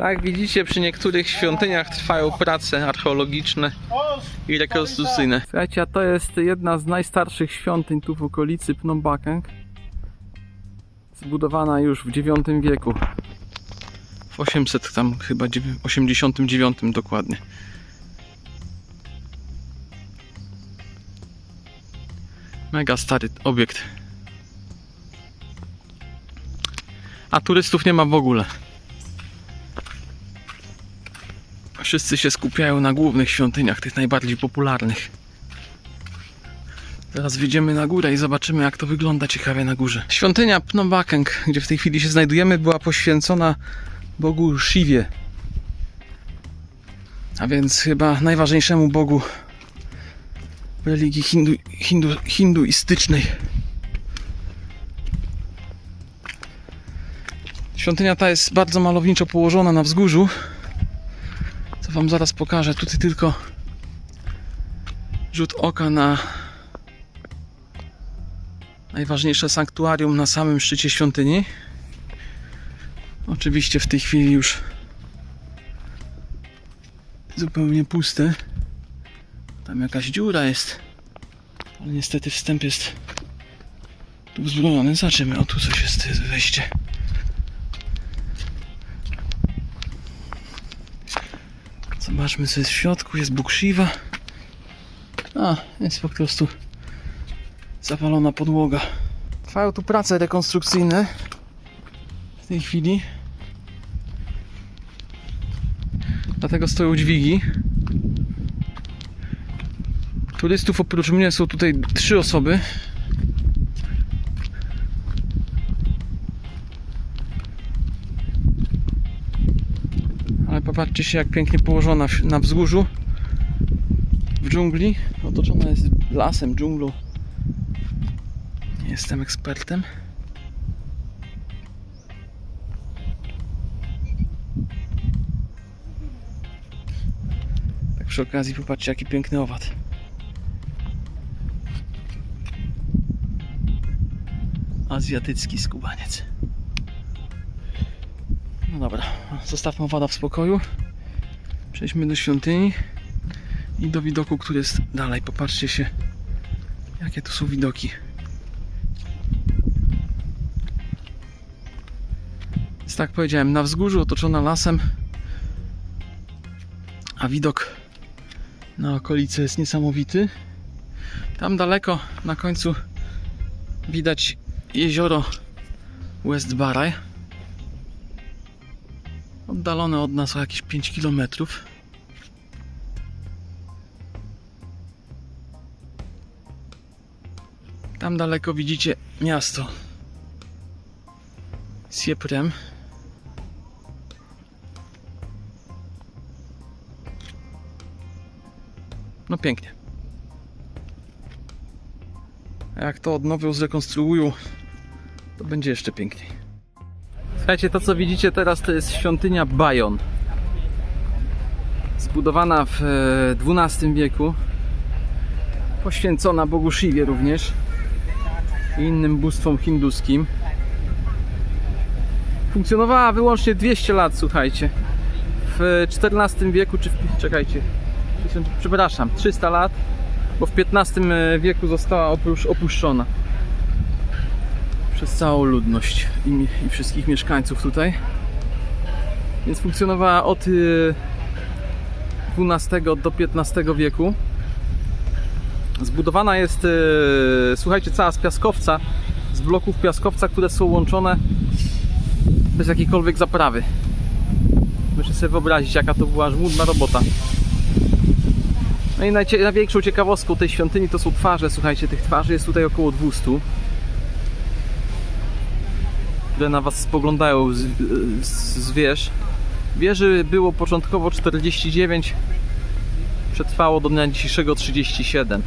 Tak, widzicie, przy niektórych świątyniach trwają prace archeologiczne i rekonstrukcyjne. Słuchajcie, a to jest jedna z najstarszych świątyń tu w okolicy Phnom Bakeng. Zbudowana już w IX wieku. W 800 tam chyba dziewię- 89 dokładnie. Mega stary obiekt. A turystów nie ma w ogóle. Wszyscy się skupiają na głównych świątyniach, tych najbardziej popularnych. Teraz wjedziemy na górę i zobaczymy jak to wygląda ciekawie na górze. Świątynia Phnom Bakeng, gdzie w tej chwili się znajdujemy, była poświęcona Bogu Shiwie. A więc chyba najważniejszemu Bogu religii hindu, hindu, hinduistycznej. Świątynia ta jest bardzo malowniczo położona na wzgórzu. Co wam zaraz pokażę. Tutaj tylko rzut oka na najważniejsze sanktuarium na samym szczycie świątyni. Oczywiście w tej chwili już zupełnie puste. Tam jakaś dziura jest. Ale niestety wstęp jest tu wzbroniony. Zobaczymy. O tu coś jest wejście. Zobaczmy co jest w środku. Jest Bóg Shiva. A, jest po prostu zawalona podłoga. Trwają tu prace rekonstrukcyjne w tej chwili. Dlatego stoją dźwigi. Turystów oprócz mnie są tutaj trzy osoby. Ale popatrzcie się jak pięknie położona na wzgórzu w dżungli. Otoczona jest lasem, dżunglą. Nie jestem ekspertem. Tak przy okazji popatrzcie jaki piękny owad. Azjatycki skubaniec. No dobra, zostawmy owada w spokoju. Przejdźmy do świątyni i do widoku, który jest dalej. Popatrzcie się, jakie tu są widoki. Więc tak powiedziałem, na wzgórzu otoczona lasem, a widok na okolice jest niesamowity. Tam daleko na końcu widać jezioro West Baray. Oddalone od nas o jakieś 5 km. Tam daleko widzicie miasto Sieprem. No pięknie. Jak to odnowią, zrekonstruują, to będzie jeszcze piękniej. Słuchajcie, to co widzicie teraz to jest świątynia Bajon. Zbudowana w e, XII wieku. Poświęcona Bogu Shiwie również. I innym bóstwom hinduskim. Funkcjonowała wyłącznie 200 lat, słuchajcie. W XIV wieku, czy w, czekajcie, przepraszam, 300 lat, bo w XV wieku została opusz- opuszczona przez całą ludność i, i wszystkich mieszkańców tutaj. Więc funkcjonowała od y, XII do XV wieku. Zbudowana jest, y, słuchajcie, cała z piaskowca, z bloków piaskowca, które są łączone bez jakiejkolwiek zaprawy. Muszę sobie wyobrazić, jaka to była żmudna robota. No i największą ciekawostką tej świątyni to są twarze. Słuchajcie, tych twarzy jest tutaj około 200 które na Was spoglądają z, z, z wież. Wieży było początkowo 49, przetrwało do dnia dzisiejszego 37.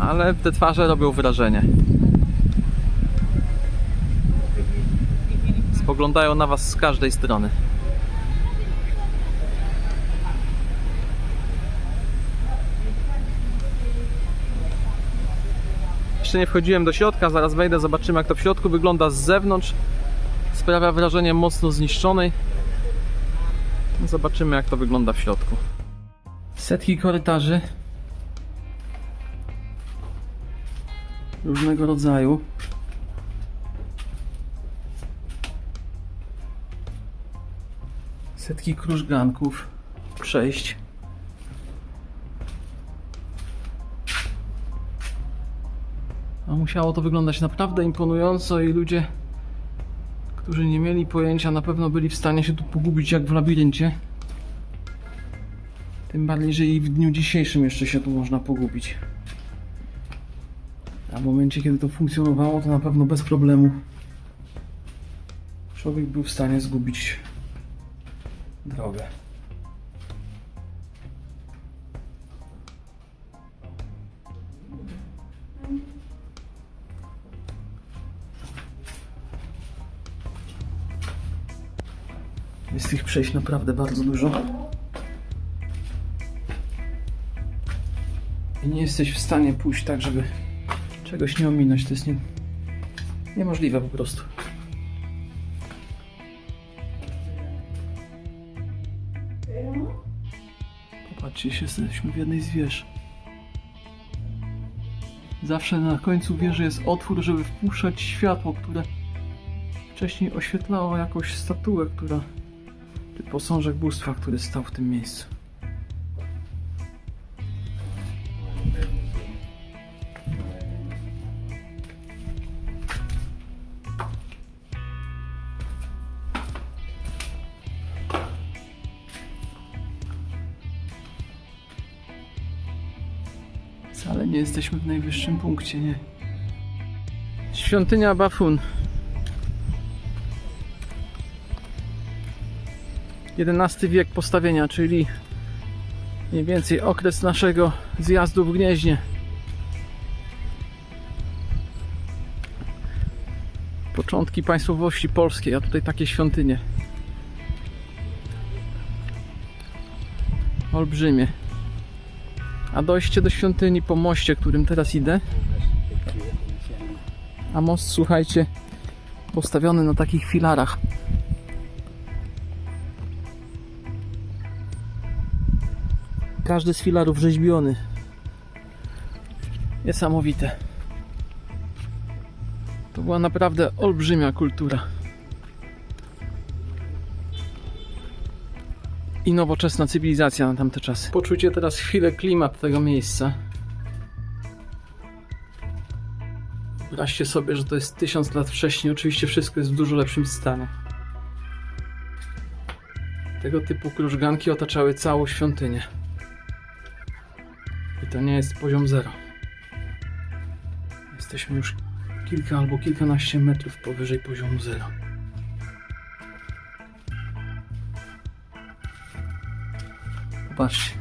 Ale te twarze robią wrażenie. Spoglądają na Was z każdej strony. Jeszcze nie wchodziłem do środka, zaraz wejdę, zobaczymy jak to w środku wygląda z zewnątrz. Sprawia wrażenie mocno zniszczonej. Zobaczymy jak to wygląda w środku. Setki korytarzy. Różnego rodzaju. Setki krużganków, przejść. A musiało to wyglądać naprawdę imponująco i ludzie, którzy nie mieli pojęcia, na pewno byli w stanie się tu pogubić jak w labiryncie. Tym bardziej, że i w dniu dzisiejszym jeszcze się tu można pogubić. A w momencie, kiedy to funkcjonowało, to na pewno bez problemu człowiek był w stanie zgubić drogę. Jest tych przejść naprawdę bardzo dużo. I nie jesteś w stanie pójść tak, żeby czegoś nie ominąć. To jest nie... niemożliwe po prostu. Popatrzcie, jesteśmy w jednej z wież. Zawsze na końcu wieży jest otwór, żeby wpuszczać światło, które wcześniej oświetlało jakąś statuę, która posążek bóstwa, który stał w tym miejscu. Wcale nie jesteśmy w najwyższym punkcie, nie. Świątynia Bafun. XI wiek postawienia, czyli mniej więcej okres naszego zjazdu w Gnieźnie. Początki państwowości polskiej, a tutaj takie świątynie. Olbrzymie. A dojście do świątyni po moście, którym teraz idę. A most, słuchajcie, postawiony na takich filarach. Każdy z filarów rzeźbiony. Niesamowite. To była naprawdę olbrzymia kultura. I nowoczesna cywilizacja na tamte czasy. Poczucie teraz chwilę klimat tego miejsca. Wyobraźcie sobie, że to jest tysiąc lat wcześniej. Oczywiście wszystko jest w dużo lepszym stanie. Tego typu krużganki otaczały całą świątynię. To nie jest poziom zero. Jesteśmy już kilka albo kilkanaście metrów powyżej poziomu zero. Popatrzcie.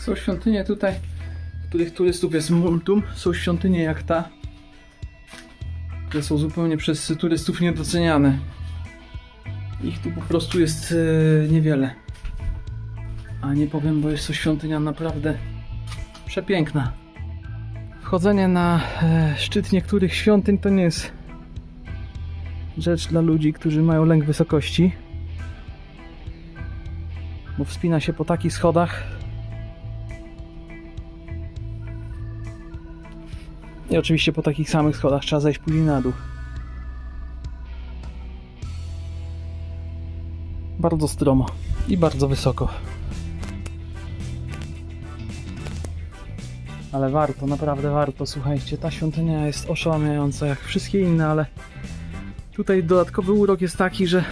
Są świątynie tutaj, których turystów jest multum. Są świątynie jak ta, które są zupełnie przez turystów niedoceniane. Ich tu po prostu jest e, niewiele. A nie powiem, bo jest to świątynia naprawdę przepiękna. Wchodzenie na e, szczyt niektórych świątyń to nie jest rzecz dla ludzi, którzy mają lęk wysokości. Bo wspina się po takich schodach, I oczywiście po takich samych schodach trzeba zejść później na dół. Bardzo stromo i bardzo wysoko. Ale warto, naprawdę warto. Słuchajcie, ta świątynia jest oszałamiająca jak wszystkie inne, ale tutaj dodatkowy urok jest taki, że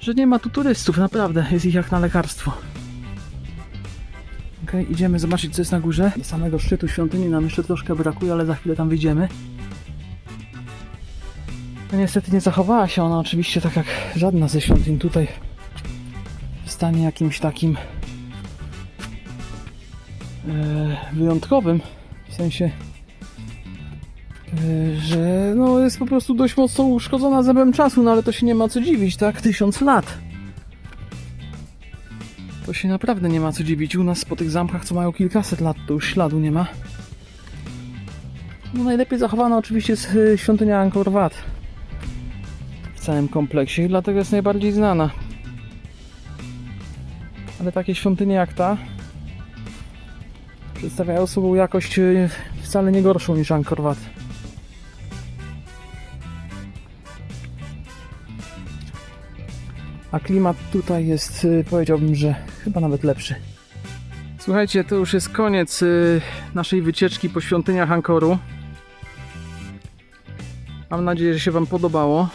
że nie ma tu turystów, naprawdę. Jest ich jak na lekarstwo. Okej, idziemy zobaczyć co jest na górze. Samego szczytu świątyni nam jeszcze troszkę brakuje, ale za chwilę tam wyjdziemy. No niestety nie zachowała się ona oczywiście tak jak żadna ze świątyń tutaj w stanie jakimś takim e, wyjątkowym, w sensie, e, że no jest po prostu dość mocno uszkodzona zębem czasu, no ale to się nie ma co dziwić, tak? Tysiąc lat. To się naprawdę nie ma co dziwić. U nas po tych zamkach, co mają kilkaset lat, to już śladu nie ma. No najlepiej zachowana oczywiście jest y, świątynia Angkor Wat w całym kompleksie i dlatego jest najbardziej znana. Ale takie świątynie jak ta przedstawiają sobą jakość y, wcale nie gorszą niż Angkor Wat. A klimat tutaj jest, y, powiedziałbym, że chyba nawet lepszy. Słuchajcie, to już jest koniec y, naszej wycieczki po świątyniach Angkoru. Mam nadzieję, że się Wam podobało.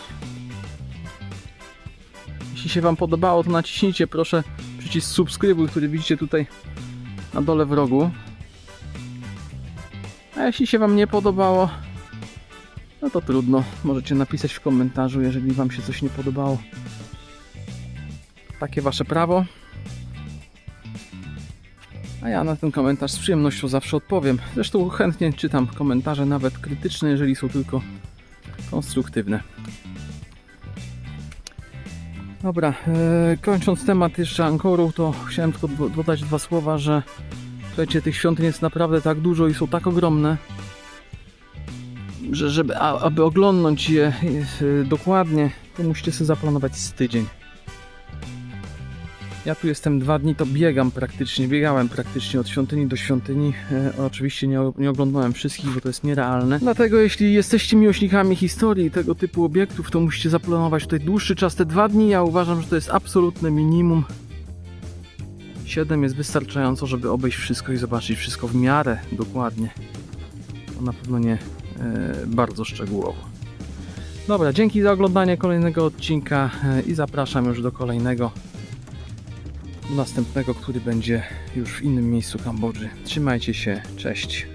Jeśli się Wam podobało, to naciśnijcie proszę przycisk subskrybuj, który widzicie tutaj na dole w rogu. A jeśli się Wam nie podobało, no to trudno. Możecie napisać w komentarzu, jeżeli Wam się coś nie podobało. Takie Wasze prawo. A ja na ten komentarz z przyjemnością zawsze odpowiem. Zresztą chętnie czytam komentarze, nawet krytyczne, jeżeli są tylko konstruktywne. Dobra, e, kończąc temat jeszcze Ankoru, to chciałem tylko do- dodać dwa słowa, że słuchajcie, tych świątyń jest naprawdę tak dużo i są tak ogromne, że żeby, aby oglądnąć je e, dokładnie, to musicie sobie zaplanować z tydzień. Ja tu jestem dwa dni, to biegam praktycznie, biegałem praktycznie od świątyni do świątyni. E, oczywiście nie, nie oglądałem wszystkich, bo to jest nierealne. Dlatego jeśli jesteście miłośnikami historii tego typu obiektów, to musicie zaplanować tutaj dłuższy czas, te dwa dni. Ja uważam, że to jest absolutne minimum. 7 jest wystarczająco, żeby obejść wszystko i zobaczyć wszystko w miarę dokładnie. To na pewno nie e, bardzo szczegółowo. Dobra, dzięki za oglądanie kolejnego odcinka e, i zapraszam już do kolejnego do następnego, który będzie już w innym miejscu Kambodży. Trzymajcie się, cześć.